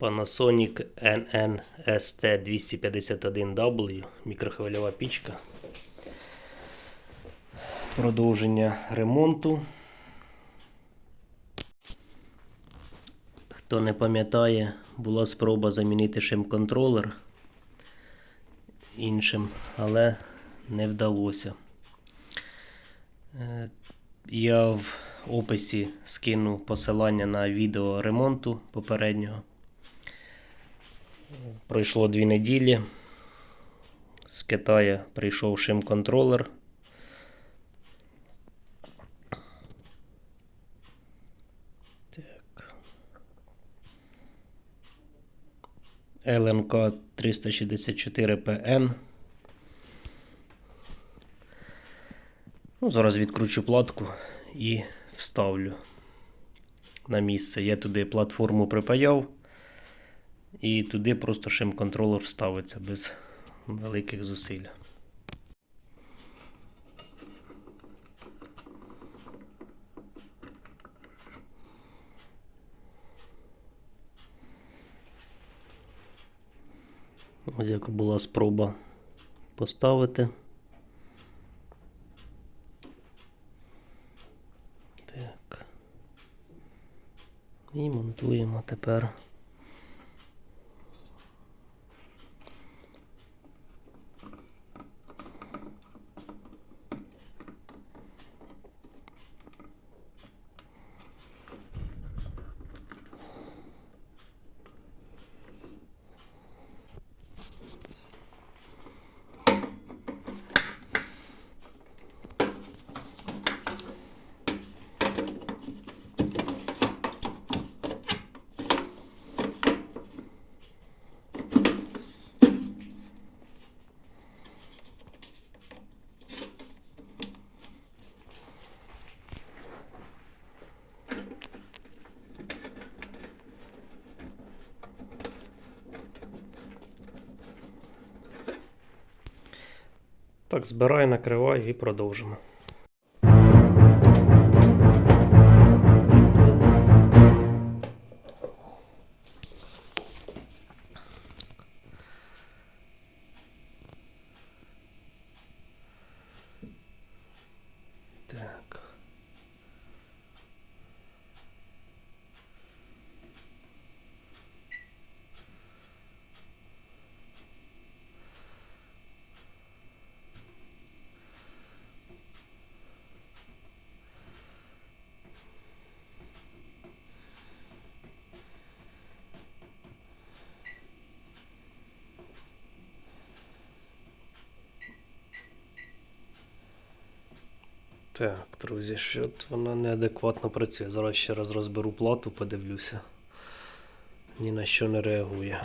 Panasonic NNST251W, мікрохвильова пічка. Продовження ремонту. Хто не пам'ятає, була спроба замінити шим-контролер іншим, але не вдалося. Е, Я в описі скину посилання на відео ремонту попереднього. Пройшло дві неділі. З Китаю прийшов шим-контролер. Так. ЛНК 364PN. Ну, зараз відкручу платку і вставлю на місце. Я туди платформу припаяв. І туди просто шим-контролер вставиться без великих зусиль. Ось яка була спроба поставити. Так. І монтуємо тепер. Так, збираю, накриваю і продовжимо. Так. Так, друзі, що вона неадекватно працює. Зараз ще раз розберу плату, подивлюся. Ні на що не реагує.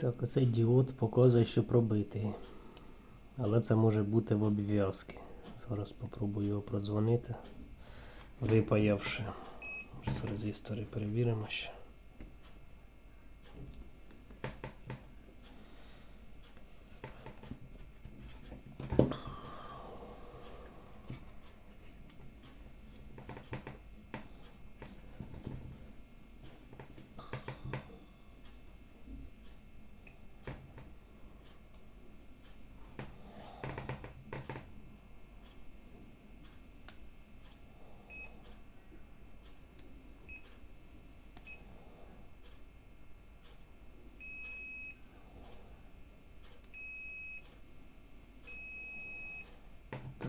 Так, оцей діод показує, що пробитий. Але це може бути в обв'язки. Зараз спробую його продзвонити, випаявши. З резистори перевіримо ще.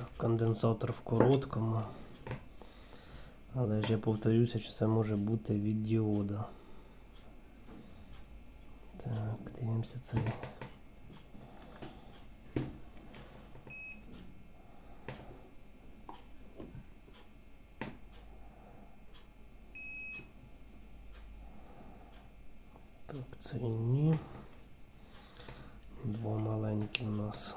Так, конденсатор в короткому. Але ж я повторюся, що це може бути від діода. Так, дивимося цей. Так, це і ні. Два маленькі у нас.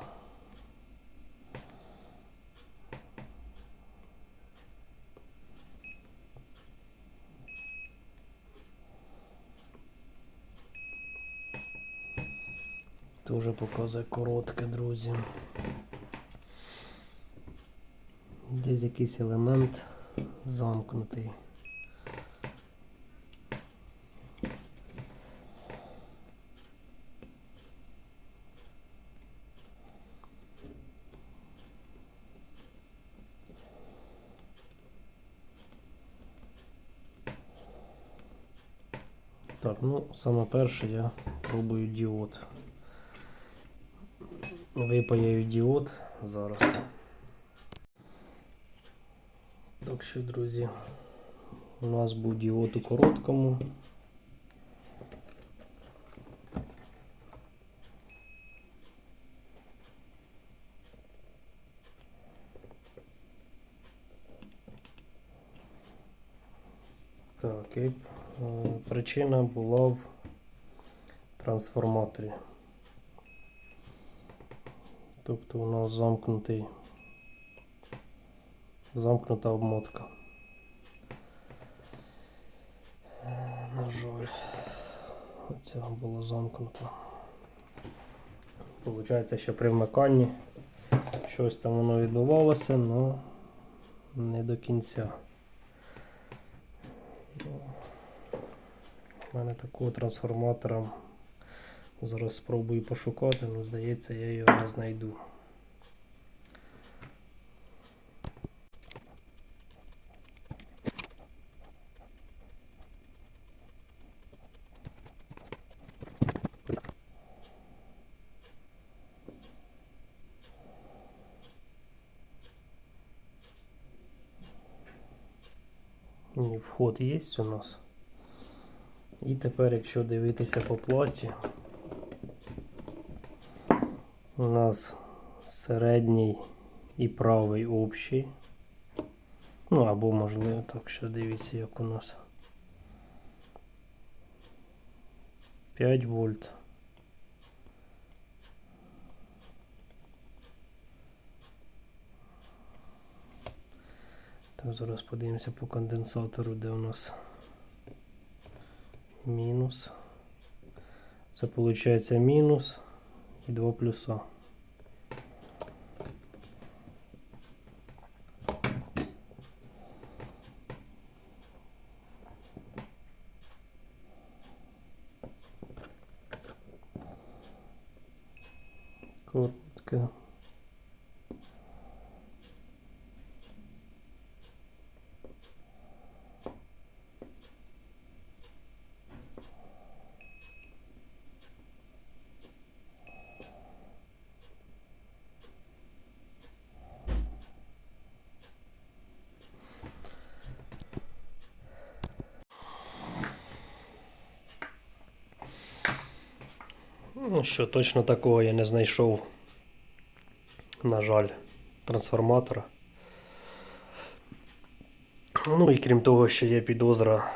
Дуже показує коротке, друзі. Десь якийсь елемент замкнутий. Так, ну саме перше я пробую діод. Випаяю діод зараз. Так що, друзі, у нас був діод у короткому. Так, і е, причина була в трансформаторі. Тобто у нас замкнутий замкнута обмотка. Е, На жаль, оця було замкнуто. Получається, що при вмиканні щось там воно відбувалося, але не до кінця. Ну, У мене такого трансформатора Зараз спробую пошукати, але здається, я його не знайду. Вход є у нас. І тепер, якщо дивитися по платі, у нас середній і правий общий. Ну або можливо так, що дивіться, як у нас 5 вольт. Так, зараз подивимося по конденсатору, де у нас мінус. Це виходить мінус і два плюса. Коротке. Ну що, точно такого я не знайшов, на жаль, трансформатора. Ну і крім того, що є підозра,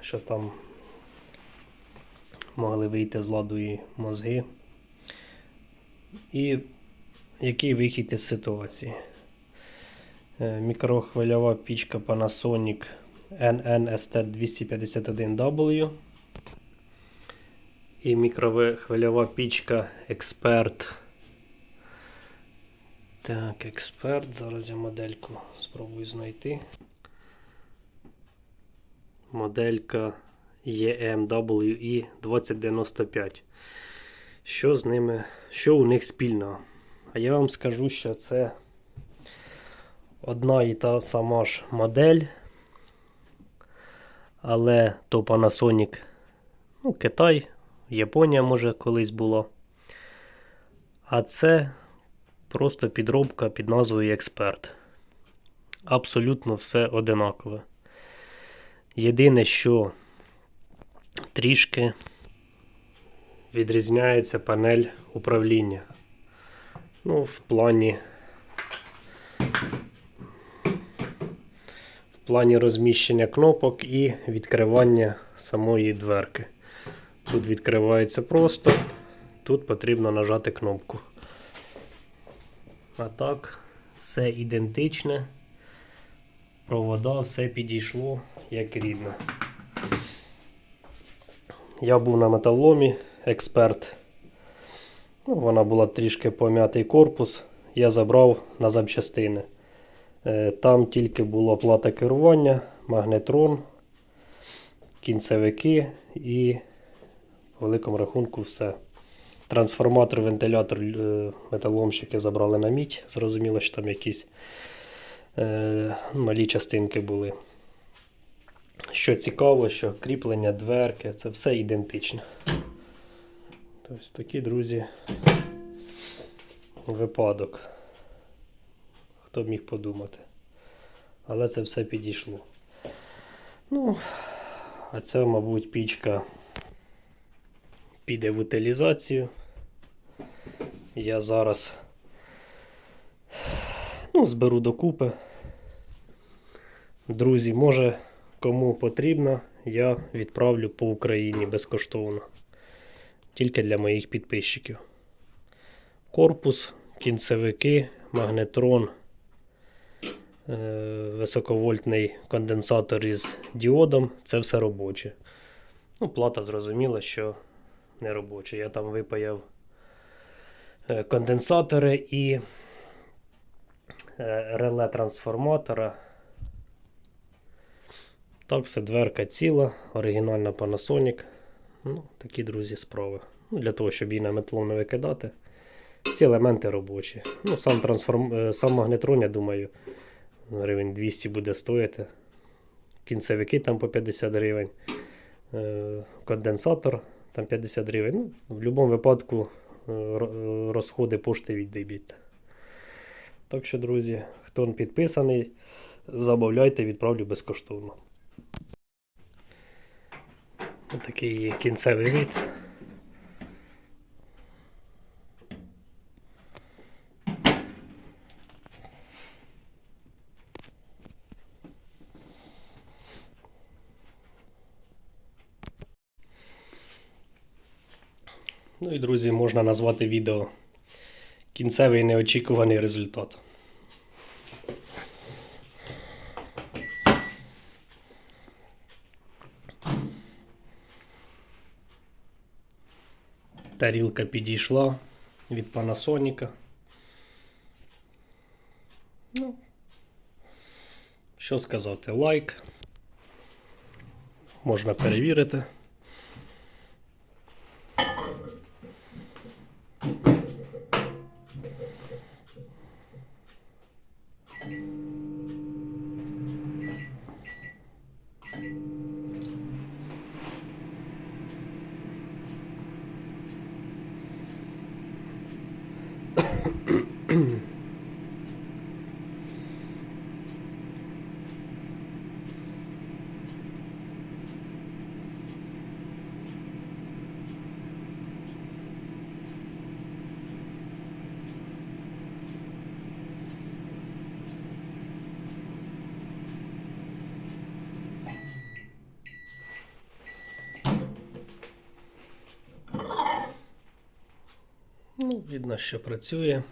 що там могли вийти з ладу і мозги. І який вихід із ситуації? Е, Мікрохвильова пічка Panasonic NNST251W і мікрохвильова пічка Expert. Так, Expert. Зараз я модельку спробую знайти. Моделька E EMWI 2095. Що з ними, що у них спільного? А я вам скажу, що це одна і та сама ж модель, але то Panasonic, ну, Китай, Японія може колись було. А це просто підробка під назвою Експерт. Абсолютно все одинакове. Єдине, що трішки відрізняється панель управління. Ну, в плані в плані розміщення кнопок і відкривання самої дверки. Тут відкривається просто, тут потрібно нажати кнопку. А так, все ідентичне. Провода, все підійшло як рідне. Я був на металоломі, експерт. Ну, вона була трішки пом'ятий корпус. Я забрав на запчастини. Е, Там тільки була плата керування, магнетрон, кінцевики і великому рахунку все. Трансформатор, вентилятор е, металомщики забрали на мідь. Зрозуміло, що там якісь е, малі частинки були. Що цікаво, що кріплення, дверки це все ідентичне. Тобто такий, друзі, випадок. Хто б міг подумати. Але це все підійшло. Ну, а це, мабуть, пічка піде в утилізацію. Я зараз ну, зберу докупи. Друзі, може, кому потрібно, я відправлю по Україні безкоштовно. Тільки для моїх підписчиків. Корпус, кінцевики, магнетрон, е, високовольтний конденсатор із діодом це все робоче. Ну, плата зрозуміла, що не робоча. Я там випаяв е, конденсатори і е, реле трансформатора. Так, все дверка ціла, оригінальна Panasonic. Ну, Такі, друзі, справи. Ну, Для того, щоб її на метло не викидати. Ці елементи робочі. Ну, Сам трансформ... е, сам магнетрон, я думаю, гривень 200 буде стоїти. Кінцевики там по 50 гривень. Конденсатор там 50 гривень. Ну, В будь-якому випадку е, ро- розходи пошти віддибіть. Так що, друзі, хто не підписаний, замовляйте, відправлю безкоштовно. Отакий є кінцевий вид. Ну і, друзі, можна назвати відео кінцевий неочікуваний результат. Тарілка підійшла від Panasonic. Ну, що сказати, лайк. Можна перевірити. Thank you. Видно, що працює.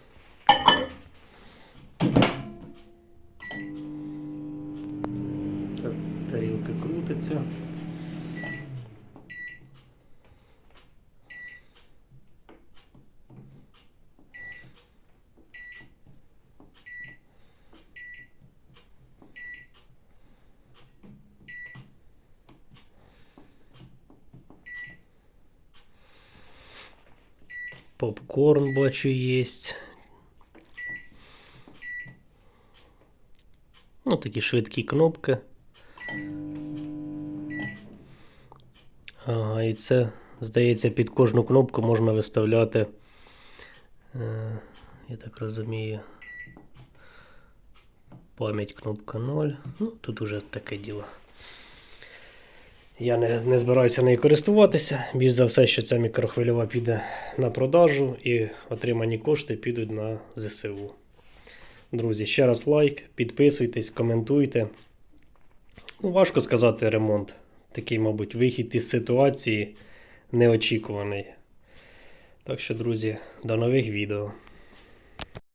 Так, тарілка крутиться. Попкорн бачу есть. Ну, такі швидкі кнопки. Ага, і це, здається, під кожну кнопку можна виставляти. Е, я так розумію. Пам'ять кнопка 0. Ну, тут уже таке діло. Я не, не збираюся нею користуватися. Більш за все, що ця мікрохвильова піде на продажу і отримані кошти підуть на ЗСУ. Друзі, ще раз лайк, підписуйтесь, коментуйте. Ну, важко сказати ремонт. Такий, мабуть, вихід із ситуації неочікуваний. Так що, друзі, до нових відео.